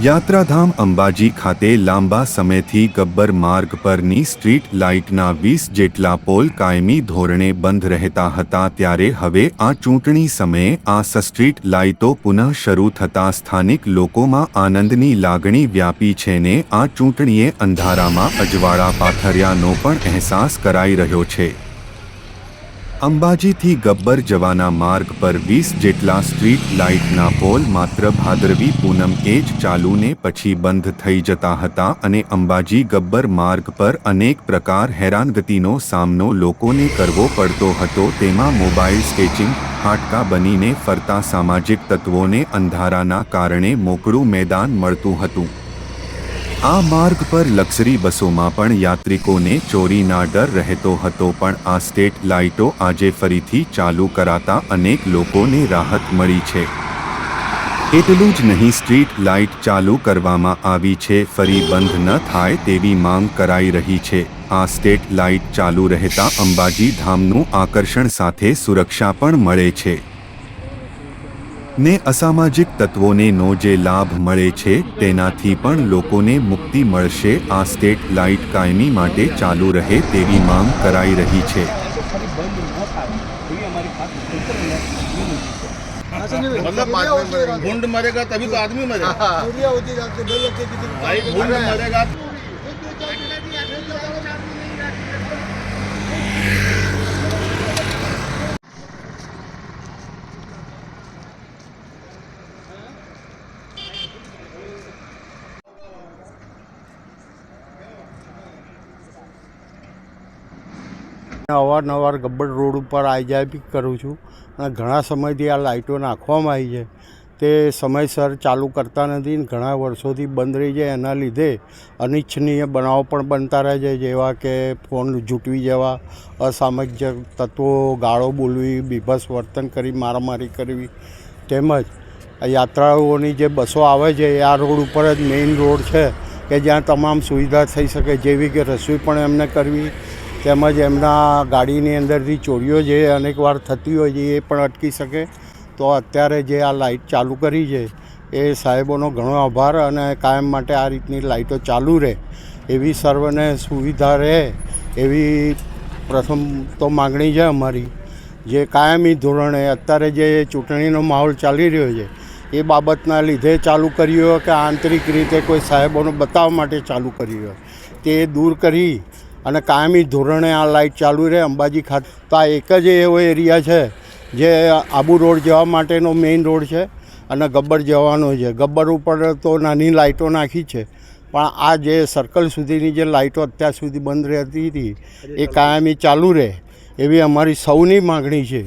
યાત્રાધામ અંબાજી ખાતે લાંબા સમયથી ગબ્બર માર્ગ પરની સ્ટ્રીટ લાઇટના વીસ જેટલા પોલ કાયમી ધોરણે બંધ રહેતા હતા ત્યારે હવે આ ચૂંટણી સમયે આ સસ્ટ્રીટ લાઇટો પુનઃ શરૂ થતા સ્થાનિક લોકોમાં આનંદની લાગણી વ્યાપી છે ને આ ચૂંટણીએ અંધારામાં અજવાળા પાથર્યાનો પણ અહેસાસ કરાઈ રહ્યો છે. અંબાજીથી ગબ્બર જવાના માર્ગ પર વીસ જેટલા સ્ટ્રીટ લાઇટના પોલ માત્ર ભાદરવી પૂનમ એ જ ચાલુને પછી બંધ થઈ જતા હતા અને અંબાજી ગબ્બર માર્ગ પર અનેક પ્રકાર હેરાનગતિનો સામનો લોકોને કરવો પડતો હતો. તેમાં મોબાઈલ સ્કેચિંગ હાટકા બનીને ફરતા સામાજિક તત્વોને અંધારાના કારણે મોકળું મેદાન મળતું હતું. આ માર્ગ પર લક્ઝરી બસોમાં પણ યાત્રિકોને ચોરીના ડર રહેતો હતો, પણ આ સ્ટેટ લાઇટો આજે ફરીથી ચાલુ કરાતા અનેક લોકોને રાહત મળી છે. એટલું જ નહીં, સ્ટ્રીટ લાઇટ ચાલુ કરવામાં આવી છે, ફરી બંધ ન થાય તેવી માંગ કરાઈ રહી છે. આ સ્ટેટ લાઇટ ચાલુ રહેતા અંબાજી ધામનું આકર્ષણ સાથે સુરક્ષા પણ મળે છે. ને અસામાજિક તત્વોને નો જે લાભ મળે છે તેનાથી પણ લોકોને મુક્તિ મળશે આ સ્ટેટ લાઇટ કાયમી માટે ચાલુ રહે તેવી માંગ કરાઈ રહી છે मतलब बाद में मरेंगे। भूड मरेगा तभी तो आदमी मरेगा चोरियाँ होती रहती दो लोग के किसी भाई भूड मरेगा અવારનવાર ગબ્બર રોડ ઉપર આવી જાય બી કરું છું. અને ઘણા સમયથી આ લાઇટો નાખવામાં આવી છે. તે સમયસર ચાલુ કરતા નથી ને ઘણા વર્ષોથી બંધ રહી જાય એના લીધે અનિચ્છનીય બનાવો પણ બનતા રહે છે, જેવા કે ફોન જૂટવી જવા અસામાજિક તત્વો, ગાળો બોલવી બીભસ વર્તન કરી, મારામારી કરવી તેમજ યાત્રાળુઓની જે બસો આવે છે એ આ રોડ ઉપર જ મેઇન રોડ છે કે જ્યાં તમામ સુવિધા થઈ શકે જેવી કે રસોઈ પણ એમને કરવી તેમજ એમના ગાડીની અંદરથી ચોરીઓ જે અનેક વાર થતી હોય છે એ પણ અટકી શકે. તો અત્યારે જે આ લાઇટ ચાલુ કરી છે, એ સાહેબોનો ઘણો આભાર અને કાયમ માટે આ રીતની લાઇટો ચાલુ રહે, એવી સર્વને સુવિધા રહે, એવી પ્રથમ તો માગણી છે અમારી. જે કાયમી ધોરણે અત્યારે જે ચૂંટણીનો માહોલ ચાલી રહ્યો છે, એ બાબતના લીધે ચાલુ કર્યું કે આંતરિક રીતે કોઈ સાહેબોને બતાવવા માટે ચાલુ કર્યું તે દૂર કરી અને કાયમી ધોરણે આ લાઇટ ચાલુ રહે અંબાજી ખાતે. તો આ એક જ એવો એરિયા છે જે આબુ રોડ જવા માટેનો મેઇન રોડ છે અને ગબ્બર જવાનો છે. ગબ્બર ઉપર તો નાની લાઇટો નાખી છે. પણ આ જે સર્કલ સુધીની જે લાઇટો અત્યાર સુધી બંધ રહેતી હતી, એ કાયમી ચાલુ રહે એવી અમારી સૌની માગણી છે.